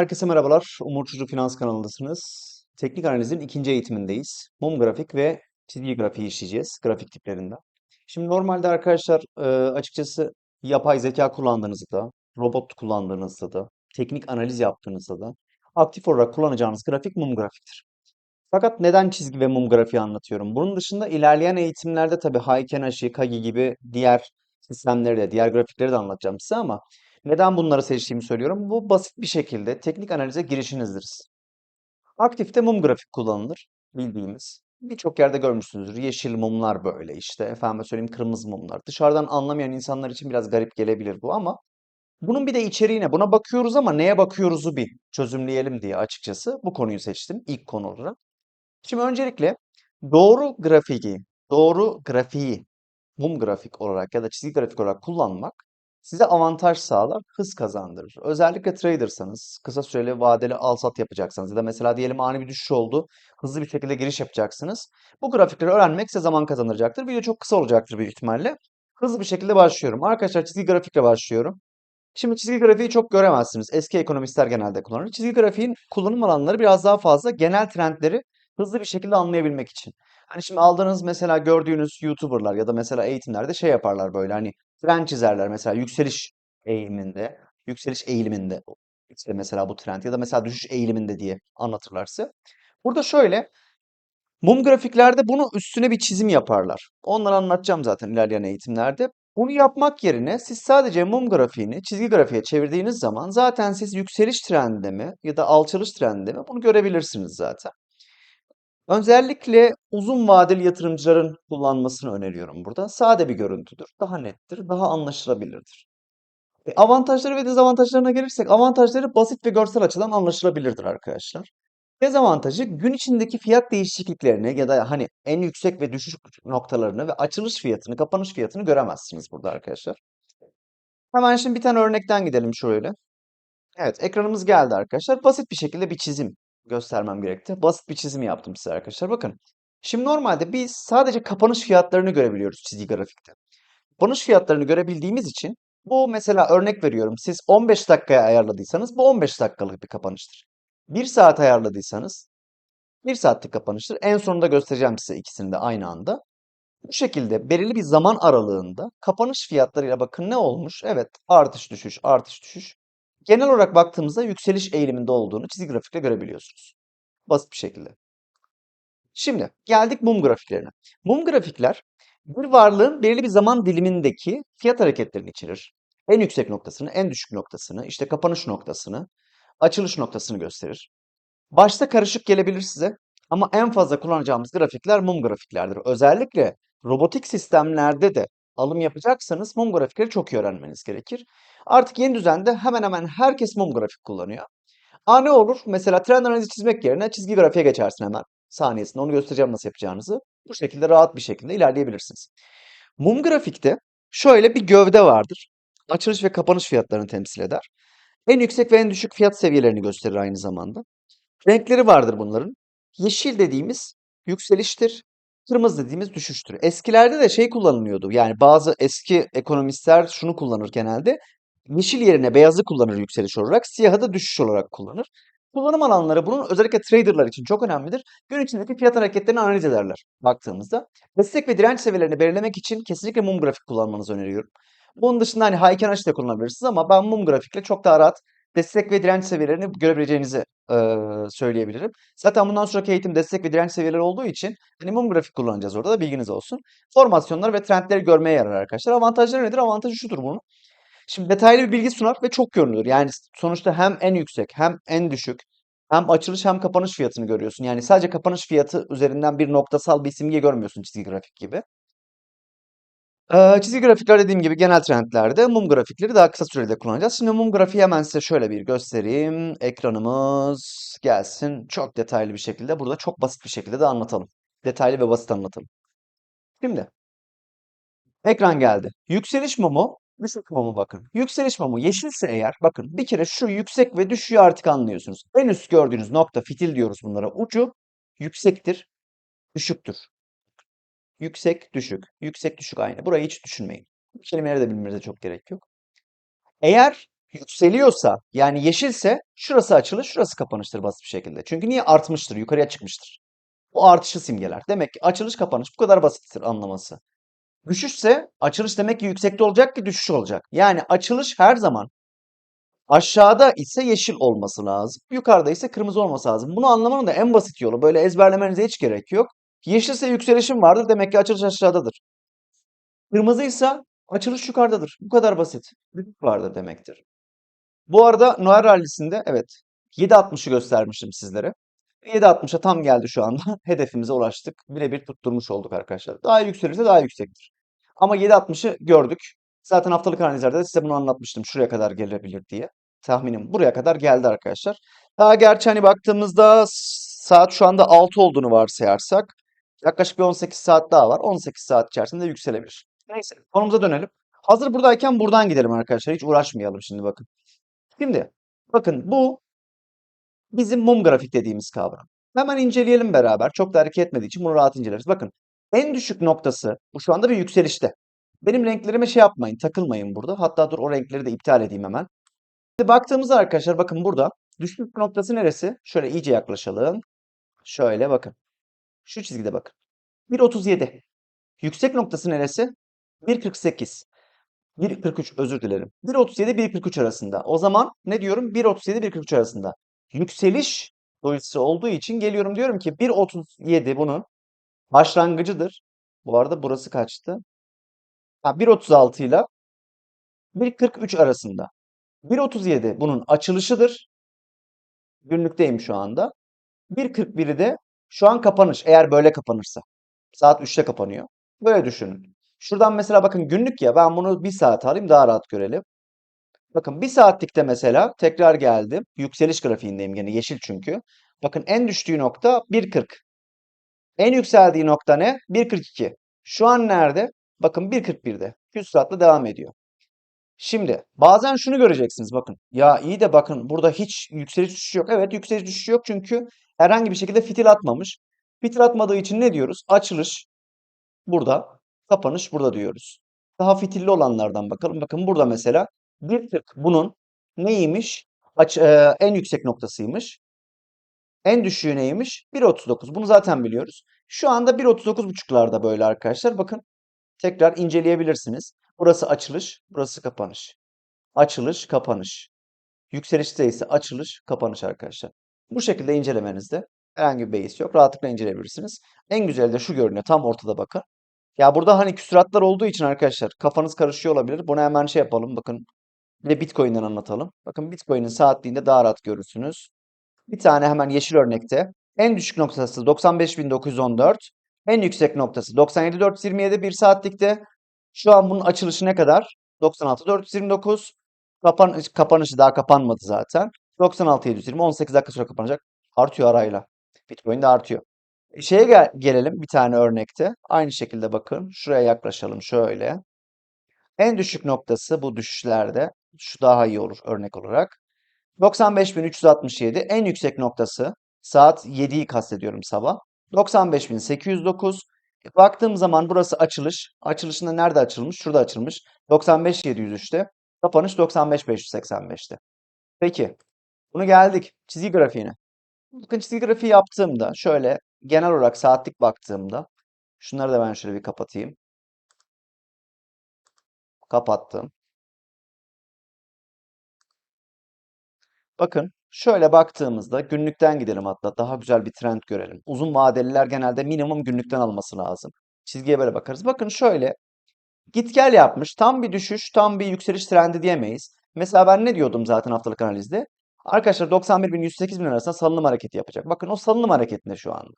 Herkese merhabalar. Umur Çocuk Finans kanalındasınız. Teknik analizin ikinci eğitimindeyiz. Mum grafik ve çizgi grafiği işleyeceğiz. Grafik tiplerinden. Şimdi normalde arkadaşlar e, açıkçası yapay zeka kullandığınızda, robot kullandığınızda da, teknik analiz yaptığınızda da aktif olarak kullanacağınız grafik mum grafiktir. Fakat neden çizgi ve mum grafiği anlatıyorum? Bunun dışında ilerleyen eğitimlerde tabii Heiken-Ashi, Kagi gibi diğer sistemleri de, diğer grafikleri de anlatacağım size ama neden bunları seçtiğimi söylüyorum. Bu basit bir şekilde teknik analize girişinizdir. Aktifte mum grafik kullanılır bildiğimiz. Birçok yerde görmüşsünüzdür. Yeşil mumlar böyle işte. Efendim söyleyeyim kırmızı mumlar. Dışarıdan anlamayan insanlar için biraz garip gelebilir bu ama bunun bir de içeriğine buna bakıyoruz ama neye bakıyoruzu bir çözümleyelim diye açıkçası bu konuyu seçtim ilk konu olarak. Şimdi öncelikle doğru grafiği, doğru grafiği mum grafik olarak ya da çizgi grafik olarak kullanmak size avantaj sağlar, hız kazandırır. Özellikle tradersanız, kısa süreli vadeli al-sat yapacaksanız ya da mesela diyelim ani bir düşüş oldu, hızlı bir şekilde giriş yapacaksınız. Bu grafikleri öğrenmek size zaman kazandıracaktır. Video çok kısa olacaktır büyük ihtimalle. Hızlı bir şekilde başlıyorum. Arkadaşlar çizgi grafikle başlıyorum. Şimdi çizgi grafiği çok göremezsiniz. Eski ekonomistler genelde kullanır. Çizgi grafiğin kullanım alanları biraz daha fazla genel trendleri hızlı bir şekilde anlayabilmek için. Hani şimdi aldığınız mesela gördüğünüz YouTuber'lar ya da mesela eğitimlerde şey yaparlar böyle hani trend çizerler mesela yükseliş eğiliminde, yükseliş eğiliminde işte mesela bu trend ya da mesela düşüş eğiliminde diye anlatırlarsa. Burada şöyle mum grafiklerde bunu üstüne bir çizim yaparlar. Onları anlatacağım zaten ilerleyen eğitimlerde. Bunu yapmak yerine siz sadece mum grafiğini çizgi grafiğe çevirdiğiniz zaman zaten siz yükseliş trendinde mi ya da alçalış trendinde mi bunu görebilirsiniz zaten. Özellikle uzun vadeli yatırımcıların kullanmasını öneriyorum burada. Sade bir görüntüdür, daha nettir, daha anlaşılabilirdir. E, avantajları ve dezavantajlarına gelirsek, avantajları basit ve görsel açıdan anlaşılabilirdir arkadaşlar. Dezavantajı gün içindeki fiyat değişikliklerini ya da hani en yüksek ve düşüş noktalarını ve açılış fiyatını, kapanış fiyatını göremezsiniz burada arkadaşlar. Hemen şimdi bir tane örnekten gidelim şöyle. Evet, ekranımız geldi arkadaşlar. Basit bir şekilde bir çizim göstermem gerekti. Basit bir çizim yaptım size arkadaşlar. Bakın. Şimdi normalde biz sadece kapanış fiyatlarını görebiliyoruz çizgi grafikte. Kapanış fiyatlarını görebildiğimiz için bu mesela örnek veriyorum. Siz 15 dakikaya ayarladıysanız bu 15 dakikalık bir kapanıştır. 1 saat ayarladıysanız 1 saatlik kapanıştır. En sonunda göstereceğim size ikisini de aynı anda. Bu şekilde belirli bir zaman aralığında kapanış fiyatlarıyla bakın ne olmuş? Evet artış düşüş artış düşüş. Genel olarak baktığımızda yükseliş eğiliminde olduğunu çizgi grafikle görebiliyorsunuz. Basit bir şekilde. Şimdi geldik mum grafiklerine. Mum grafikler bir varlığın belirli bir zaman dilimindeki fiyat hareketlerini içerir. En yüksek noktasını, en düşük noktasını, işte kapanış noktasını, açılış noktasını gösterir. Başta karışık gelebilir size ama en fazla kullanacağımız grafikler mum grafiklerdir. Özellikle robotik sistemlerde de alım yapacaksanız mum grafikleri çok iyi öğrenmeniz gerekir. Artık yeni düzende hemen hemen herkes mum grafik kullanıyor. A ne olur? Mesela trend analizi çizmek yerine çizgi grafiğe geçersin hemen saniyesinde. Onu göstereceğim nasıl yapacağınızı. Bu şekilde rahat bir şekilde ilerleyebilirsiniz. Mum grafikte şöyle bir gövde vardır. Açılış ve kapanış fiyatlarını temsil eder. En yüksek ve en düşük fiyat seviyelerini gösterir aynı zamanda. Renkleri vardır bunların. Yeşil dediğimiz yükseliştir. Kırmızı dediğimiz düşüştür. Eskilerde de şey kullanılıyordu. Yani bazı eski ekonomistler şunu kullanır genelde. Yeşil yerine beyazı kullanır yükseliş olarak, siyahı da düşüş olarak kullanır. Kullanım alanları bunun özellikle traderlar için çok önemlidir. Gün içindeki fiyat hareketlerini analiz ederler baktığımızda. Destek ve direnç seviyelerini belirlemek için kesinlikle mum grafik kullanmanızı öneriyorum. Bunun dışında hani Heiken-Ashi de kullanabilirsiniz ama ben mum grafikle çok daha rahat destek ve direnç seviyelerini görebileceğinizi e, söyleyebilirim. Zaten bundan sonraki eğitim destek ve direnç seviyeleri olduğu için hani mum grafik kullanacağız orada da bilginiz olsun. Formasyonlar ve trendleri görmeye yarar arkadaşlar. Avantajları nedir? Avantajı şudur bunun. Şimdi detaylı bir bilgi sunar ve çok görünür. Yani sonuçta hem en yüksek hem en düşük hem açılış hem kapanış fiyatını görüyorsun. Yani sadece kapanış fiyatı üzerinden bir noktasal bir simge görmüyorsun çizgi grafik gibi. Ee, çizgi grafikler dediğim gibi genel trendlerde mum grafikleri daha kısa sürede kullanacağız. Şimdi mum grafiği hemen size şöyle bir göstereyim. Ekranımız gelsin. Çok detaylı bir şekilde. Burada çok basit bir şekilde de anlatalım. Detaylı ve basit anlatalım. Şimdi ekran geldi. Yükseliş mumu, düşük mumu bakın. Yükseliş mumu yeşilse eğer bakın bir kere şu yüksek ve düşüğü artık anlıyorsunuz. En üst gördüğünüz nokta fitil diyoruz bunlara. Ucu yüksektir, düşüktür. Yüksek, düşük. Yüksek, düşük aynı. Burayı hiç düşünmeyin. Bu kelimeleri de bilmenize çok gerek yok. Eğer yükseliyorsa yani yeşilse şurası açılış, şurası kapanıştır basit bir şekilde. Çünkü niye artmıştır, yukarıya çıkmıştır. Bu artışı simgeler. Demek ki açılış kapanış bu kadar basittir anlaması. Düşüşse açılış demek ki yüksekte olacak ki düşüş olacak. Yani açılış her zaman aşağıda ise yeşil olması lazım. Yukarıda ise kırmızı olması lazım. Bunu anlamanın da en basit yolu. Böyle ezberlemenize hiç gerek yok. Yeşilse yükselişim vardır. Demek ki açılış aşağıdadır. Kırmızıysa açılış yukarıdadır. Bu kadar basit. Düşüş vardır demektir. Bu arada Noel rallisinde evet 7.60'ı göstermiştim sizlere. 7.60'a tam geldi şu anda. Hedefimize ulaştık. Birebir tutturmuş olduk arkadaşlar. Daha yükselirse daha yüksektir. Ama 7.60'ı gördük. Zaten haftalık analizlerde de size bunu anlatmıştım. Şuraya kadar gelebilir diye. Tahminim buraya kadar geldi arkadaşlar. Daha gerçi hani baktığımızda saat şu anda 6 olduğunu varsayarsak yaklaşık bir 18 saat daha var. 18 saat içerisinde yükselebilir. Neyse konumuza dönelim. Hazır buradayken buradan gidelim arkadaşlar. Hiç uğraşmayalım şimdi bakın. Şimdi bakın bu bizim mum grafik dediğimiz kavram. Hemen inceleyelim beraber. Çok da hareket etmediği için bunu rahat inceleriz. Bakın en düşük noktası bu şu anda bir yükselişte. Benim renklerime şey yapmayın, takılmayın burada. Hatta dur o renkleri de iptal edeyim hemen. Şimdi baktığımızda arkadaşlar bakın burada düşük noktası neresi? Şöyle iyice yaklaşalım. Şöyle bakın. Şu çizgide bakın. 1.37. Yüksek noktası neresi? 1.48. 1.43 özür dilerim. 1.37 1.43 arasında. O zaman ne diyorum? 1.37 1.43 arasında. Yükseliş dolayısı olduğu için geliyorum diyorum ki 1.37 bunun başlangıcıdır. Bu arada burası kaçtı? Ha, 1.36 ile 1.43 arasında. 1.37 bunun açılışıdır. Günlükteyim şu anda. 1.41'i de şu an kapanış. Eğer böyle kapanırsa. Saat 3'te kapanıyor. Böyle düşünün. Şuradan mesela bakın günlük ya ben bunu bir saat alayım daha rahat görelim. Bakın bir saatlikte mesela tekrar geldim. Yükseliş grafiğindeyim gene yeşil çünkü. Bakın en düştüğü nokta 1.40. En yükseldiği nokta ne? 1.42. Şu an nerede? Bakın 1.41'de. Küsuratla devam ediyor. Şimdi bazen şunu göreceksiniz bakın. Ya iyi de bakın burada hiç yükseliş düşüş yok. Evet yükseliş düşüş yok çünkü herhangi bir şekilde fitil atmamış. Fitil atmadığı için ne diyoruz? Açılış burada, kapanış burada diyoruz. Daha fitilli olanlardan bakalım. Bakın burada mesela bir tık bunun neymiş? Aç, e, en yüksek noktasıymış. En düşüğü neymiş? 1.39. Bunu zaten biliyoruz. Şu anda 1.39.5'larda böyle arkadaşlar. Bakın tekrar inceleyebilirsiniz. Burası açılış, burası kapanış. Açılış, kapanış. Yükselişte ise açılış, kapanış arkadaşlar. Bu şekilde incelemenizde herhangi bir beis yok. Rahatlıkla inceleyebilirsiniz. En güzeli de şu görünüyor. Tam ortada bakın. Ya burada hani küsuratlar olduğu için arkadaşlar kafanız karışıyor olabilir. Bunu hemen şey yapalım. Bakın bir de Bitcoin'den anlatalım. Bakın Bitcoin'in saatliğinde daha rahat görürsünüz. Bir tane hemen yeşil örnekte. En düşük noktası 95.914. En yüksek noktası 97.427 bir saatlikte. Şu an bunun açılışı ne kadar? 96.429. Kapan kapanışı daha kapanmadı zaten. 96.720. 18 dakika sonra kapanacak. Artıyor arayla. Bitcoin de artıyor. E, Şeye gel gelelim bir tane örnekte. Aynı şekilde bakın. Şuraya yaklaşalım şöyle. En düşük noktası bu düşüşlerde. Şu daha iyi olur örnek olarak. 95.367 en yüksek noktası saat 7'yi kastediyorum sabah. 95.809 E, Baktığım zaman burası açılış. Açılışında nerede açılmış? Şurada açılmış. 95.703'te. Kapanış 95.585'te. Peki. Bunu geldik çizgi grafiğine. Bakın çizgi grafiği yaptığımda şöyle genel olarak saatlik baktığımda şunları da ben şöyle bir kapatayım. Kapattım. Bakın şöyle baktığımızda günlükten gidelim hatta daha güzel bir trend görelim. Uzun vadeliler genelde minimum günlükten alması lazım. Çizgiye böyle bakarız. Bakın şöyle git gel yapmış. Tam bir düşüş, tam bir yükseliş trendi diyemeyiz. Mesela ben ne diyordum zaten haftalık analizde? Arkadaşlar 91 bin 108 bin arasında salınım hareketi yapacak. Bakın o salınım hareketinde şu anda.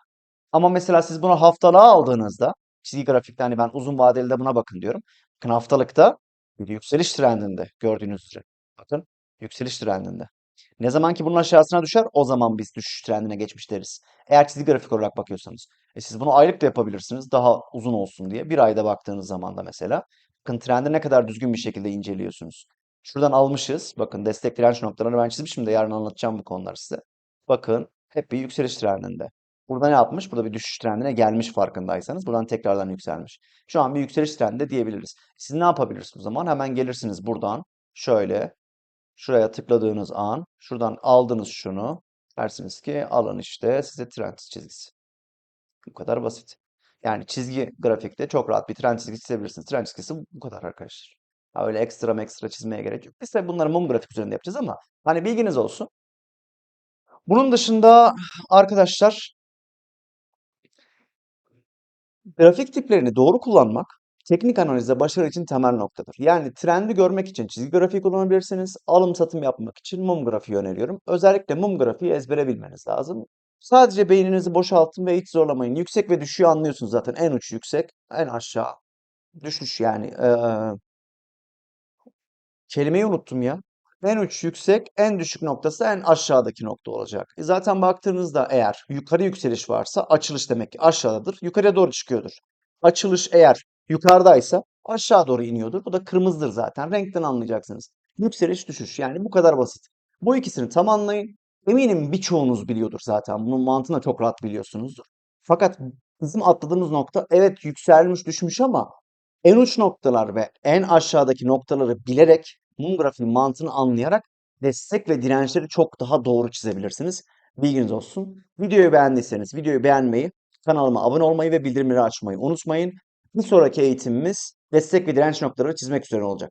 Ama mesela siz bunu haftalığa aldığınızda çizgi grafikte hani ben uzun vadeli de buna bakın diyorum. Bakın haftalıkta bir yükseliş trendinde gördüğünüz üzere. Bakın yükseliş trendinde. Ne zaman ki bunun aşağısına düşer o zaman biz düşüş trendine geçmiş deriz. Eğer çizgi grafik olarak bakıyorsanız. E siz bunu aylık da yapabilirsiniz daha uzun olsun diye. Bir ayda baktığınız zaman da mesela. Bakın trendi ne kadar düzgün bir şekilde inceliyorsunuz. Şuradan almışız. Bakın destek direnç noktalarını ben çizmişim de yarın anlatacağım bu konuları size. Bakın hep bir yükseliş trendinde. Burada ne yapmış? Burada bir düşüş trendine gelmiş farkındaysanız. Buradan tekrardan yükselmiş. Şu an bir yükseliş trendinde diyebiliriz. Siz ne yapabilirsiniz o zaman? Hemen gelirsiniz buradan. Şöyle. Şuraya tıkladığınız an şuradan aldınız şunu. Dersiniz ki alın işte size trend çizgisi. Bu kadar basit. Yani çizgi grafikte çok rahat bir trend çizgisi çizebilirsiniz. Trend çizgisi bu kadar arkadaşlar. Ha, öyle ekstra ekstra çizmeye gerek yok. Biz de bunları mum grafik üzerinde yapacağız ama hani bilginiz olsun. Bunun dışında arkadaşlar grafik tiplerini doğru kullanmak teknik analizde başarı için temel noktadır. Yani trendi görmek için çizgi grafiği kullanabilirsiniz. Alım satım yapmak için mum grafiği öneriyorum. Özellikle mum grafiği ezbere bilmeniz lazım. Sadece beyninizi boşaltın ve hiç zorlamayın. Yüksek ve düşüğü anlıyorsunuz zaten. En uç yüksek, en aşağı düşüş yani. Ee, kelimeyi unuttum ya. En uç yüksek, en düşük noktası en aşağıdaki nokta olacak. E zaten baktığınızda eğer yukarı yükseliş varsa açılış demek ki aşağıdadır. Yukarıya doğru çıkıyordur. Açılış eğer yukarıdaysa aşağı doğru iniyordur. Bu da kırmızıdır zaten. Renkten anlayacaksınız. Yükseliş düşüş yani bu kadar basit. Bu ikisini tam anlayın. Eminim birçoğunuz biliyordur zaten. Bunun mantığını çok rahat biliyorsunuzdur. Fakat bizim atladığımız nokta evet yükselmiş düşmüş ama en uç noktalar ve en aşağıdaki noktaları bilerek mum grafiğin mantığını anlayarak destek ve dirençleri çok daha doğru çizebilirsiniz. Bilginiz olsun. Videoyu beğendiyseniz videoyu beğenmeyi, kanalıma abone olmayı ve bildirimleri açmayı unutmayın. Bir sonraki eğitimimiz destek ve direnç noktaları çizmek üzere olacak.